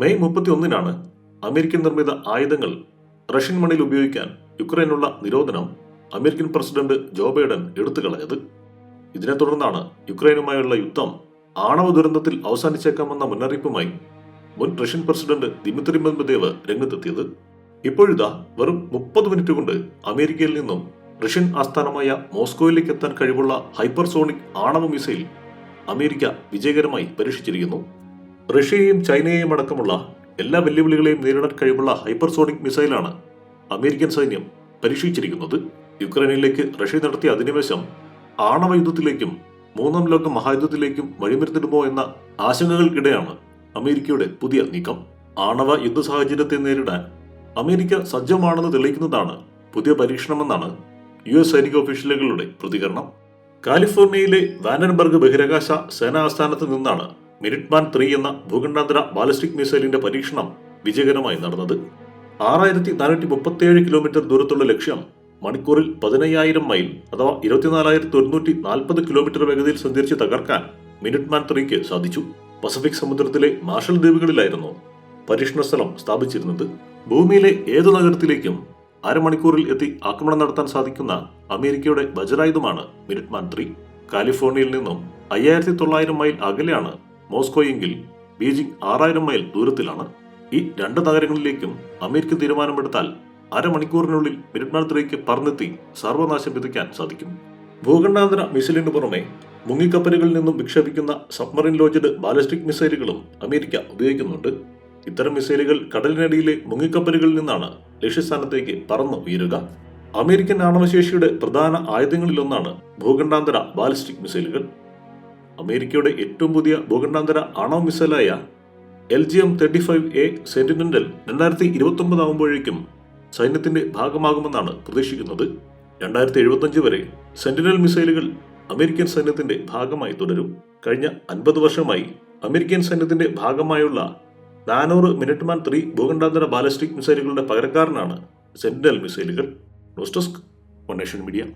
May മുപ്പത്തി ഒന്നിനാണ് American നിർമ്മിത ആയുധങ്ങൾ റഷ്യൻ മണ്ണിൽ ഉപയോഗിക്കാൻ യുക്രൈനുള്ള നിരോധനം അമേരിക്കൻ പ്രസിഡന്റ് ജോ ബൈഡൻ എടുത്തു കളഞ്ഞത്. ഇതിനെ തുടർന്നാണ് യുക്രൈനുമായുള്ള യുദ്ധം ആണവ ദുരന്തത്തിൽ അവസാനിച്ചേക്കാമെന്ന മുന്നറിയിപ്പുമായി മുൻ റഷ്യൻ പ്രസിഡന്റ് ദിമിത്രി മെദ്വദേവ് രംഗത്തെത്തിയത്. ഇപ്പോഴിതാ വെറും മുപ്പത് മിനിറ്റ് കൊണ്ട് അമേരിക്കയിൽ നിന്നും റഷ്യൻ ആസ്ഥാനമായ മോസ്കോയിലേക്ക് എത്താൻ കഴിവുള്ള ഹൈപ്പർസോണിക് ആണവ മിസൈൽ അമേരിക്ക വിജയകരമായി പരീക്ഷിച്ചിരിക്കുന്നു. റഷ്യയെയും ചൈനയെയും അടക്കമുള്ള എല്ലാ വെല്ലുവിളികളെയും നേരിടാൻ കഴിവുള്ള ഹൈപ്പർസോണിക് മിസൈലാണ് അമേരിക്കൻ സൈന്യം പരീക്ഷിച്ചിരിക്കുന്നത് യുക്രൈനിലേക്ക് റഷ്യ നടത്തിയ അധിനിവേശം ആണവ യുദ്ധത്തിലേക്കും മൂന്നാം ലോക മഹായുദ്ധത്തിലേക്കും വഴിമരുത്തിടുമോ എന്ന ആശങ്കകൾക്കിടെയാണ് അമേരിക്കയുടെ പുതിയ നീക്കം. ആണവ യുദ്ധ സാഹചര്യത്തെ നേരിടാൻ അമേരിക്ക സജ്ജമാണെന്ന് തെളിയിക്കുന്നതാണ് പുതിയ പരീക്ഷണമെന്നാണ് യു എസ് സൈനിക ഒഫീഷ്യലുകളുടെ പ്രതികരണം. കാലിഫോർണിയയിലെ വാനൻബർഗ് ബഹിരാകാശ സേനാ ആസ്ഥാനത്ത് നിന്നാണ് മിനിറ്റ്മാൻ ത്രീ എന്ന ഭൂഖണ്ഡാന്തര ബാലിസ്റ്റിക് മിസൈലിന്റെ പരീക്ഷണം വിജയകരമായി നടന്നത്. ആറായിരത്തി നാനൂറ്റി മുപ്പത്തിയേഴ് കിലോമീറ്റർ ദൂരത്തുള്ള ലക്ഷ്യം മണിക്കൂറിൽ പതിനയ്യായിരം മൈൽ അഥവാ ഇരുപത്തിനാലായിരത്തി ഒരുന്നൂറ്റി നാൽപ്പത് കിലോമീറ്റർ വേഗതയിൽ സഞ്ചരിച്ച് തകർക്കാൻ മിനിറ്റ്മാൻ ത്രീക്ക് സാധിച്ചു. പസഫിക് സമുദ്രത്തിലെ മാർഷൽ ദ്വീപുകളിലായിരുന്നു പരീക്ഷണ സ്ഥലം സ്ഥാപിച്ചിരുന്നത്. ഭൂമിയിലെ ഏതു നഗരത്തിലേക്കും അരമണിക്കൂറിൽ എത്തി ആക്രമണം നടത്താൻ സാധിക്കുന്ന അമേരിക്കയുടെ വജ്രായുധമാണ് മിനിറ്റ്മാൻ ത്രീ. കാലിഫോർണിയയിൽ നിന്നും അയ്യായിരത്തി തൊള്ളായിരം മൈൽ അകലെയാണ് മോസ്കോ എങ്കിൽ ബീജിംഗ് ആറായിരം മൈൽ ദൂരത്തിലാണ്. ഈ രണ്ട് നഗരങ്ങളിലേക്കും അമേരിക്ക തീരുമാനമെടുത്താൽ അരമണിക്കൂറിനുള്ളിൽ മിനിറ്റ്മാനത്തിലേക്ക് പറഞ്ഞെത്തി സർവനാശം വിതയ്ക്കാൻ സാധിക്കും. ഭൂഖണ്ഡാന്തര മിസൈലിന് പുറമെ മുങ്ങിക്കപ്പലുകളിൽ നിന്നും വിക്ഷേപിക്കുന്ന സബ്മറിൻ ലോഞ്ചഡ് ബാലിസ്റ്റിക് മിസൈലുകളും അമേരിക്ക ഉപയോഗിക്കുന്നുണ്ട്. ഇത്തരം മിസൈലുകൾ കടലിനടിയിലെ മുങ്ങിക്കപ്പലുകളിൽ നിന്നാണ് ലക്ഷ്യസ്ഥാനത്തേക്ക് പറന്നു ഉയരുക അമേരിക്കൻ ആണവശേഷിയുടെ പ്രധാന ആയുധങ്ങളിലൊന്നാണ് ഭൂഖണ്ഡാന്തര ബാലിസ്റ്റിക് മിസൈലുകൾ. അമേരിക്കയുടെ ഏറ്റവും പുതിയ ഭൂഖണ്ഡാന്തര ആണവ മിസൈലായ L G M thirty five A Sentinel രണ്ടായിരത്തി ഇരുപത്തി ഒമ്പത് ആകുമ്പോഴേക്കും സൈന്യത്തിന്റെ ഭാഗമാകുമെന്നാണ് പ്രതീക്ഷിക്കുന്നത്. രണ്ടായിരത്തി എഴുപത്തഞ്ച് വരെ സെന്റിനൽ മിസൈലുകൾ അമേരിക്കൻ സൈന്യത്തിന്റെ ഭാഗമായി തുടരും. കഴിഞ്ഞ അൻപത് വർഷമായി അമേരിക്കൻ സൈന്യത്തിന്റെ ഭാഗമായുള്ള നാനൂറ് മിനിറ്റ്മാൻ ത്രീ ഭൂഖണ്ഡാന്തര ബാലിസ്റ്റിക് മിസൈലുകളുടെ പകരക്കാരനാണ് സെന്റിനൽ മിസൈലുകൾ. ഡോസ്റ്റസ്ക് വൺ മീഡിയ.